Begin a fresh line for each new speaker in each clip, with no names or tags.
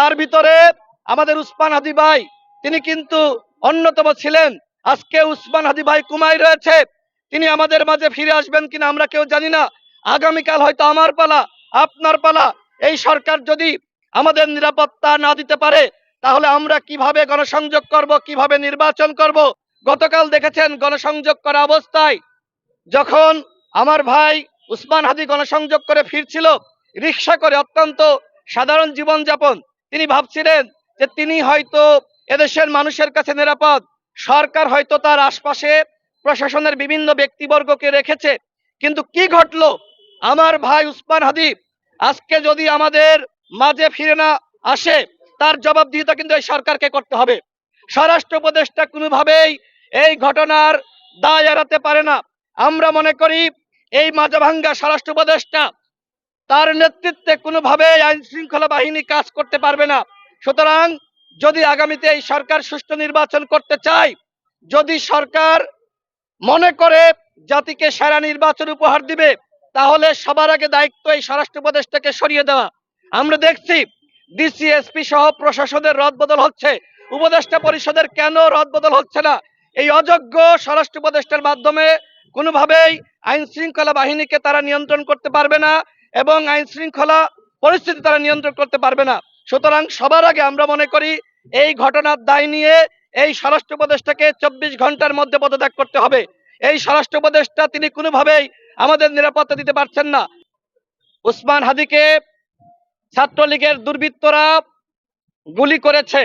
তার ভিতরে আমাদের উসমান হাদি ভাই, তিনি কিন্তু অন্যতম ছিলেন। আজকে উসমান হাদি ভাই কুমাই রয়েছে। তিনি আমাদের মাঝে ফিরে আসবেন কিনা আমরা কেউ জানি না। আগামীকাল হয়তো আমার পালা, আপনার পালা। এই সরকার যদি আমাদের নিরাপত্তা না দিতে পারে, তাহলে আমরা কীভাবে গণসংযোগ করব, কীভাবে নির্বাচন করব? গতকাল দেখেছেন গণসংযোগ করা অবস্থায়, যখন আমার ভাই উসমান হাদি গণসংযোগ করে ফিরছিল, রিক্সা করে অত্যন্ত সাধারণ জীবনযাপন। তিনি ভাবছিলেন যে তিনি হয়তো এদেশের মানুষের কাছে নিরাপদ। সরকার হয়তো তার আশপাশে প্রশাসনের বিভিন্ন ব্যক্তিবর্গকে রেখেছে। কিন্তু কি ঘটলো? আমার ভাই উসমান হাদি আজকে যদি আমাদের মাঝে ফিরে না আসে, তার জবাবদিহিতা কিন্তু এই সরকারকে করতে হবে। স্বরাষ্ট্র উপদেষ্টা কোনোভাবেই এই ঘটনার দায় এড়াতে পারে না। আমরা মনে করি এই মাঝাভাঙ্গা স্বরাষ্ট্র উপদেষ্টা তার নেতৃত্বে কোনোভাবে আইন শৃঙ্খলা বাহিনী কাজ করতে পারবে না। সুতরাং যদি আগামীতে এই সরকার সুষ্ঠু নির্বাচন করতে চায়, যদি সরকার মনে করে জাতিকে সেরা নির্বাচন উপহার দিবে, তাহলে সবার আগে দায়িত্ব এই স্বরাষ্ট্র উপদেষ্টাকে সরিয়ে দেওয়া। আমরা দেখছি ডিসিএসপি সহ প্রশাসনের রদবদল হচ্ছে। উপদেষ্টা পরিষদের কেন রদবদল হচ্ছে না? এই অযোগ্য স্বরাষ্ট্র উপদেষ্টার মাধ্যমে কোনোভাবেই আইন শৃঙ্খলা বাহিনীকে তারা নিয়ন্ত্রণ করতে পারবে না। এবং আইন শৃঙ্খলা পরিস্থিতি তারা নিয়ন্ত্রণ করতে পারবে না। সুতরাং সবার আগে আমরা মনে করি, এই ঘটনার দায় নিয়ে এই স্বরাষ্ট্র উপদেষ্টাকে চব্বিশ ঘণ্টার মধ্যে পদত্যাগ করতে হবে। এই স্বরাষ্ট্র উপদেষ্টা তিনি কোনোভাবেই আমাদের নিরাপত্তা দিতে পারছেন না। উসমান হাদিকে ছাত্রলীগের দুর্বৃত্তরা গুলি করেছে।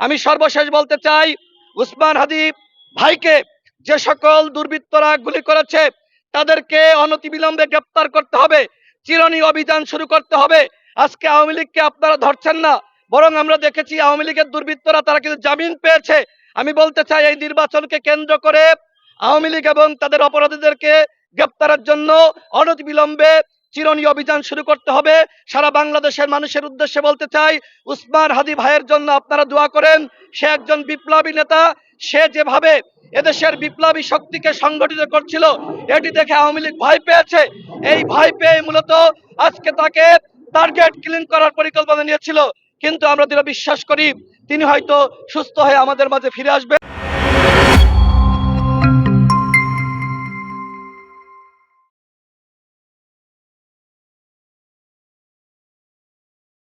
আমি সর্বশেষ বলতে চাই, উসমান হাদি ভাইকে যে সকল দুর্বৃত্তরা গুলি করেছে, তাদেরকে অনতিবিলম্বে গ্রেপ্তার করতে হবে। চিরনি অভিযান শুরু করতে হবে। আজকে আওয়ামী লীগকে আপনারা ধরছেন না, বরং আমরা দেখেছি আওয়ামী লীগের দুর্বৃত্তরা তারা কিন্তু জামিন পেয়েছে। আমি বলতে চাই, এই নির্বাচনকে কেন্দ্র করে আওয়ামী লীগ এবং তাদের অপরাধীদেরকে গ্রেপ্তারের জন্য অনতিবিলম্বে চিরনি অভিযান শুরু করতে হবে। সারা বাংলাদেশের মানুষের উদ্দেশ্যে বলতে চাই, উসমান হাদি ভাইয়ের জন্য আপনারা দোয়া করেন, সে একজন বিপ্লবী নেতা, সে যেভাবে এদেশের বিপ্লবী শক্তিকে সংগঠিত করছিল। এটি দেখে আওয়ামী লীগ ভয় পেয়েছে। এই ভয় পেয়ে মূলত আজকে তাকে টার্গেট ক্লিন করার পরিকল্পনা নিয়েছিল। কিন্তু আমরা দৃঢ় বিশ্বাস করি, তিনি হয়তো সুস্থ হয়ে আমাদের মাঝে ফিরে আসবে।